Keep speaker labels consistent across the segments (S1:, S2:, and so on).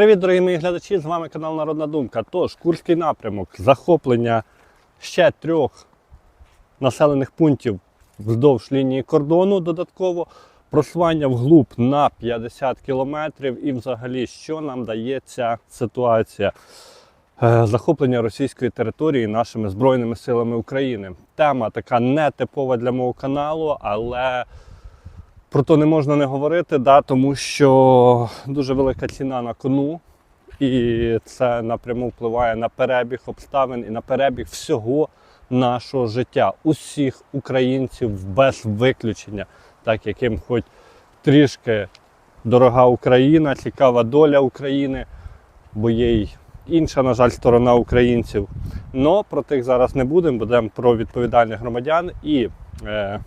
S1: Привіт, дорогі мої глядачі! З вами канал Народна Думка. Тож, Курський напрямок, захоплення ще трьох населених пунктів вздовж лінії кордону додатково, просування вглуб на 50 кілометрів і взагалі, що нам дає ця ситуація Е, захоплення російської території нашими Збройними силами України. Тема така не типова для мого каналу, але про то не можна не говорити, да, тому що дуже велика ціна на кону, і це напряму впливає на перебіг обставин і на перебіг всього нашого життя, усіх українців без виключення, так яким хоч трішки дорога Україна, цікава доля України, бо є й інша, на жаль, сторона українців. Но про тих зараз не будемо, будемо про відповідальних громадян і. Е,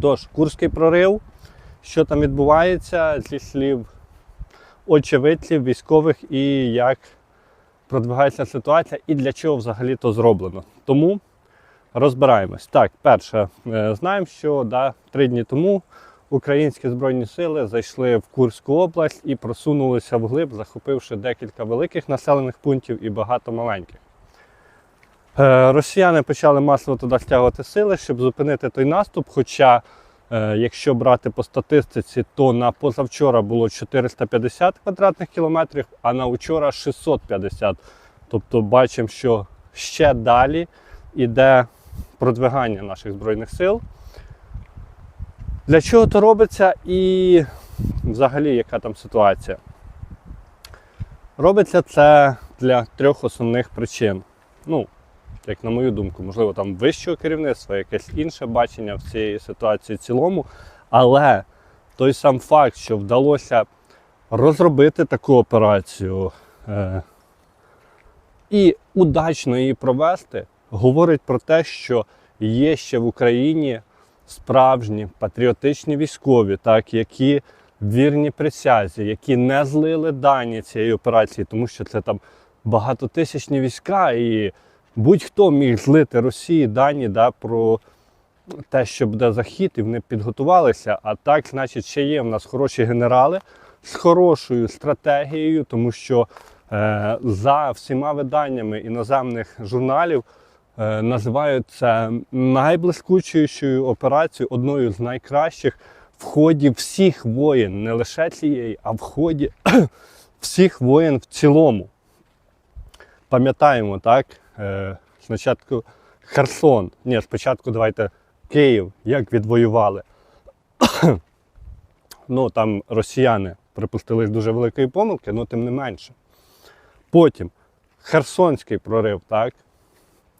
S1: Тож, Курський прорив, що там відбувається зі слів очевидців, військових і як продвигається ситуація, і для чого взагалі то зроблено. Тому розбираємось. Так, перше, е, знаємо, що да, три дні тому українські збройні сили зайшли в Курську область і просунулися вглиб, захопивши декілька великих населених пунктів і багато маленьких. Е, Росіяни почали масово туди стягувати сили, щоб зупинити той наступ. Хоча, е, якщо брати по статистиці, то на позавчора було 450 квадратних кілометрів, а на вчора 650. Тобто бачимо, що ще далі йде продвигання наших збройних сил. Для чого то робиться і взагалі яка там ситуація? Робиться це для трьох основних причин. Ну, як на мою думку, можливо, там вищого керівництва, якесь інше бачення в цієї ситуації в цілому. Але той сам факт, що вдалося розробити таку операцію е- і удачно її провести, говорить про те, що є ще в Україні справжні патріотичні військові, так, які вірні присязі, які не злили дані цієї операції, тому що це там багатотисячні війська і будь-хто міг злити Росії дані да, про те, що буде захід, і вони підготувалися. А так, значить, ще є в нас хороші генерали з хорошою стратегією, тому що е, за всіма виданнями іноземних журналів е, називають це найблискучішою операцією, одною з найкращих в ході всіх воєн, не лише цієї, а в ході всіх воєн в цілому. Пам'ятаємо, так? Е, спочатку Херсон. Ні, спочатку давайте Київ, як відвоювали. ну, там росіяни припустились дуже великої помилки, але тим не менше. Потім Херсонський прорив, так?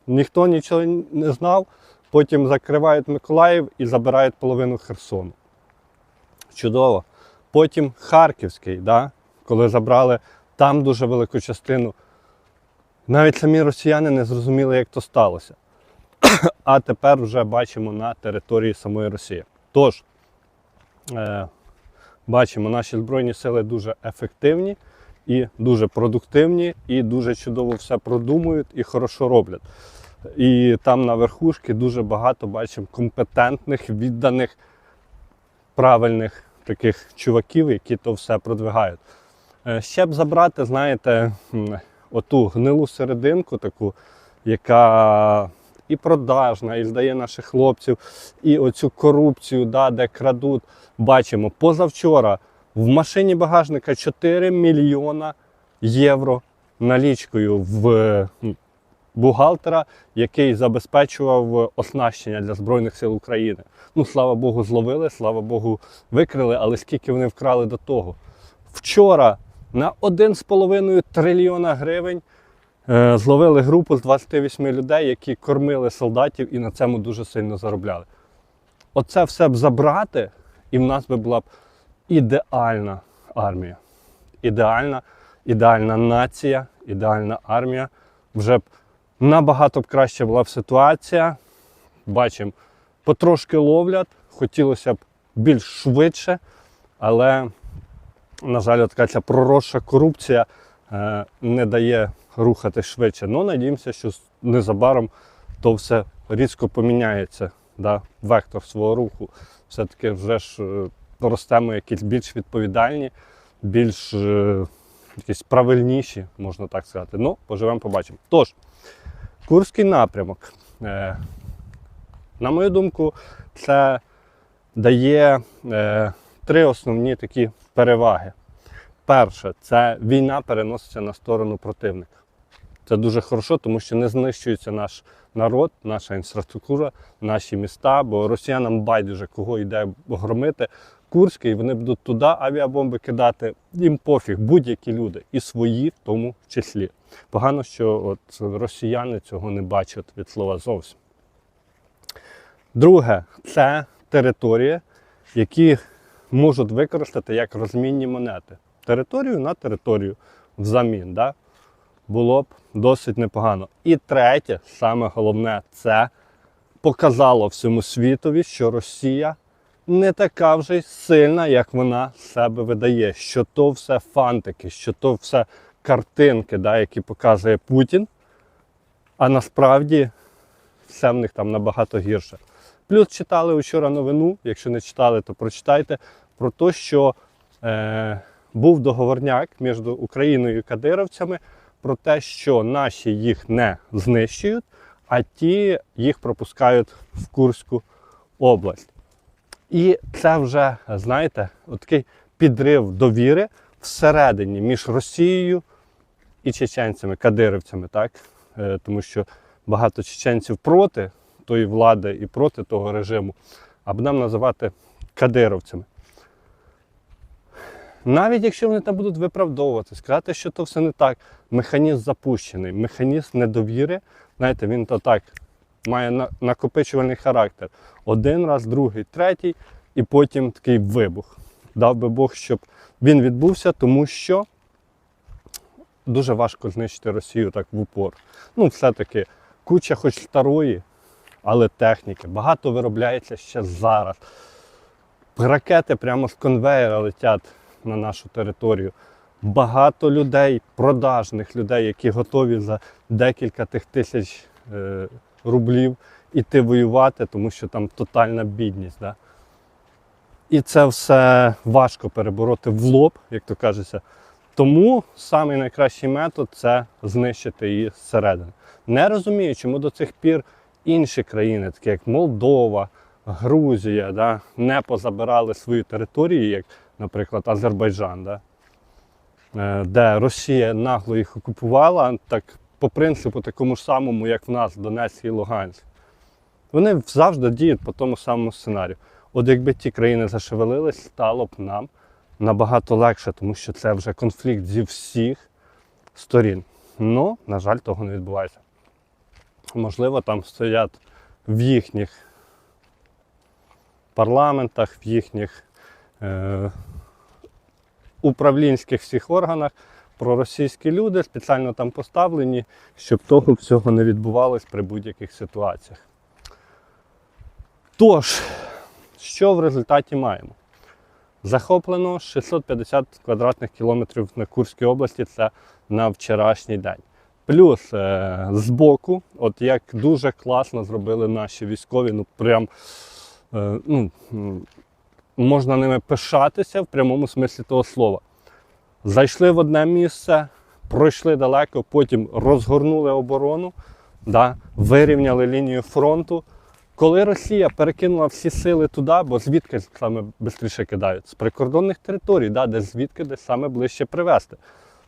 S1: Ніхто нічого не знав. Потім закривають Миколаїв і забирають половину Херсону. Чудово. Потім Харківський, да? коли забрали там дуже велику частину. Навіть самі росіяни не зрозуміли, як то сталося. А тепер вже бачимо на території самої Росії. Тож, е, бачимо, наші Збройні сили дуже ефективні і дуже продуктивні, і дуже чудово все продумують і хорошо роблять. І там на верхушці дуже багато бачимо компетентних, відданих, правильних таких чуваків, які то все продвигають. Е, Ще б забрати, знаєте, оту гнилу серединку, таку, яка і продажна, і здає наших хлопців, і оцю корупцію, да, де крадуть. Бачимо, позавчора в машині багажника 4 мільйона євро налічкою в бухгалтера, який забезпечував оснащення для Збройних сил України. Ну, слава Богу, зловили, слава Богу, викрили, але скільки вони вкрали до того. Вчора на 1,5 трильйона гривень е, зловили групу з 28 людей, які кормили солдатів і на цьому дуже сильно заробляли. Оце все б забрати, і в нас би була б ідеальна армія. Ідеальна, ідеальна нація, ідеальна армія. Вже б набагато б краще була б ситуація. Бачимо, потрошки ловлять, хотілося б більш швидше, але на жаль, така ця проросша корупція е, не дає рухати швидше. Ну, надіємося, що незабаром то все різко поміняється, да, вектор свого руху. Все-таки вже ж е, ростемо якісь більш відповідальні, більш е, якісь правильніші, можна так сказати. Ну, поживемо, побачимо. Тож, Курський напрямок. На мою думку, це дає три основні такі переваги. Перше, це війна переноситься на сторону противника. Це дуже хорошо, тому що не знищується наш народ, наша інфраструктура, наші міста, бо росіянам байдуже кого йде громити. Курський, вони будуть туди авіабомби кидати. Їм пофіг, будь-які люди, і свої в тому числі. Погано, що от росіяни цього не бачать від слова зовсім. Друге, це території, які можуть використати як розмінні монети. Територію на територію взамін. Да? Було б досить непогано. І третє, саме головне, це показало всьому світові, що Росія не така вже й сильна, як вона себе видає. Що то все фантики, що то все картинки, да, які показує Путін. А насправді все в них там набагато гірше. Плюс читали вчора новину, якщо не читали, то прочитайте про те, що е, був договорняк між Україною і кадировцями про те, що наші їх не знищують, а ті їх пропускають в Курську область. І це вже, знаєте, такий підрив довіри всередині між Росією і чеченцями, кадирівцями, так? Е, тому що багато чеченців проти тої влади і проти того режиму, а будемо називати кадировцями. Навіть якщо вони там будуть виправдовувати, сказати, що то все не так, механізм запущений, механізм недовіри, знаєте, він то так має накопичувальний характер. Один раз, другий, третій, і потім такий вибух. Дав би Бог, щоб він відбувся, тому що дуже важко знищити Росію так в упор. Ну, все-таки куча хоч старої, але техніки. Багато виробляється ще зараз. Ракети прямо з конвейера летять на нашу територію. Багато людей, продажних людей, які готові за декілька тих тисяч е, рублів іти воювати, тому що там тотальна бідність. Да? І це все важко перебороти в лоб, як то кажеться. Тому самий найкращий метод це знищити її зсередини. Не розумію, чому до цих пір інші країни, такі як Молдова, Грузія, да, не позабирали свої території, як, наприклад, Азербайджан, да, е, де Росія нагло їх окупувала, так по принципу такому ж самому, як в нас, Донецьк і Луганськ. Вони завжди діють по тому самому сценарію. От якби ті країни зашевелились, стало б нам набагато легше, тому що це вже конфлікт зі всіх сторін. Ну, на жаль, того не відбувається. Можливо, там стоять в їхніх парламентах, в їхніх е, управлінських всіх органах проросійські люди спеціально там поставлені, щоб того всього не відбувалось при будь-яких ситуаціях. Тож, що в результаті маємо? Захоплено 650 квадратних кілометрів на Курській області це на вчорашній день. Плюс е, збоку, от як дуже класно зробили наші військові, ну прям е, ну, можна ними пишатися в прямому смислі того слова. Зайшли в одне місце, пройшли далеко, потім розгорнули оборону, да, вирівняли лінію фронту. Коли Росія перекинула всі сили туди, бо звідки саме швидше кидають? З прикордонних територій, да, де звідки десь саме ближче привезти.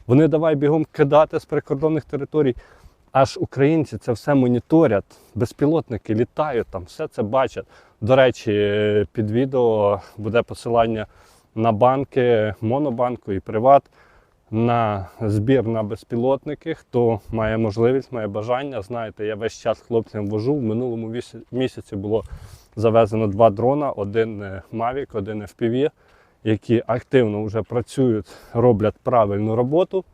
S1: Вони давай бігом кидати з прикордонних територій. Аж українці це все моніторять, безпілотники літають, там все це бачать. До речі, під відео буде посилання на банки, Монобанку і Приват на збір на безпілотники. Хто має можливість, має бажання. Знаєте, я весь час хлопцям вожу. В минулому місяці було завезено два дрона: один е, Mavic, один FPV, які активно вже працюють, роблять правильну роботу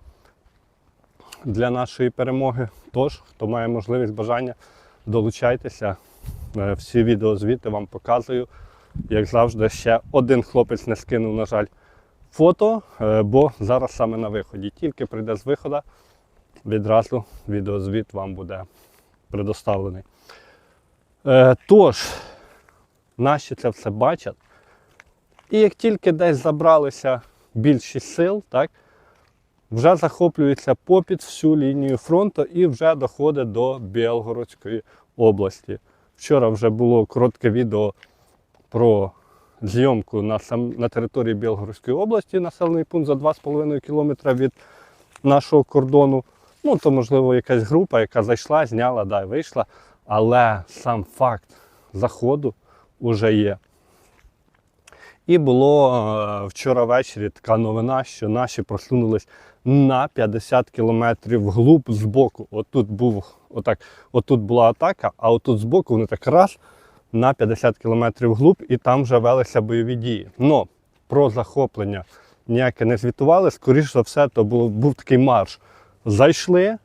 S1: для нашої перемоги. Тож, хто має можливість бажання, долучайтеся. Е, Всі відеозвіти вам показую. Як завжди, ще один хлопець не скинув, на жаль, фото, е, бо зараз саме на виході. Тільки прийде з виходу, відразу відеозвіт вам буде предоставлений. Е, Тож, наші це все бачать. І як тільки десь забралися більшість сил, так, вже захоплюється попід всю лінію фронту і вже доходить до Білгородської області. Вчора вже було коротке відео про зйомку на, сам, на території Білгородської області, населений пункт за 2,5 кілометра від нашого кордону. Ну, то, можливо, якась група, яка зайшла, зняла, да, вийшла. Але сам факт заходу вже є. І було е, вчора ввечері така новина, що наші просунулись на 50 кілометрів вглуб з боку. Отут був отак, отут була атака, а отут з боку вони так раз на 50 кілометрів вглуб, і там вже велися бойові дії. Но про захоплення ніяке не звітували. Скоріше за все, то був, був такий марш. Зайшли,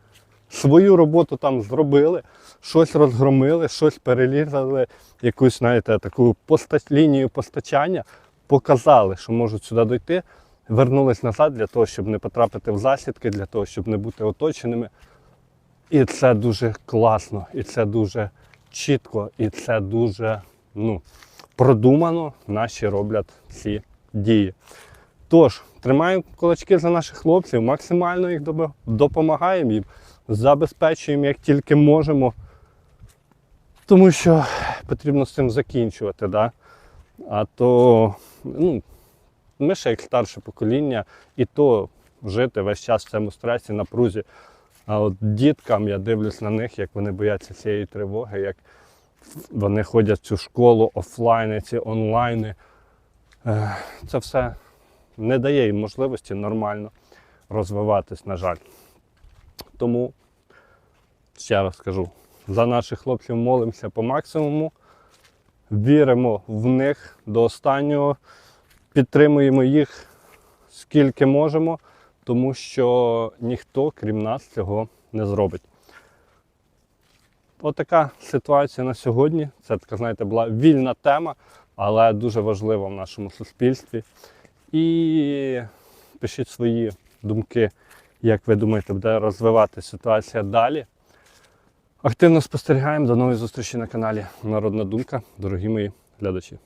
S1: свою роботу там зробили, щось розгромили, щось перерізали, якусь, знаєте, таку поста- лінію постачання, показали, що можуть сюди дойти, вернулись назад для того, щоб не потрапити в засідки, для того, щоб не бути оточеними. І це дуже класно, і це дуже чітко, і це дуже ну, продумано наші роблять ці дії. Тож, тримаємо кулачки за наших хлопців, максимально їх допомагаємо їм, забезпечуємо як тільки можемо. Тому що потрібно з цим закінчувати. Да? А то ну, ми ще як старше покоління, і то жити весь час в цьому стресі, напрузі. А от діткам я дивлюсь на них, як вони бояться цієї тривоги, як вони ходять в цю школу, офлайни, ці онлайни. Е, Це все не дає їм можливості нормально розвиватись, на жаль. Тому, ще раз кажу, за наших хлопців молимося по максимуму, віримо в них до останнього, підтримуємо їх скільки можемо, тому що ніхто, крім нас, цього не зробить. Отака ситуація на сьогодні. Це така, знаєте, була вільна тема, але дуже важлива в нашому суспільстві. І пишіть свої думки, як ви думаєте, буде розвивати ситуація далі. Активно спостерігаємо. До нової зустрічі на каналі Народна Думка, дорогі мої глядачі.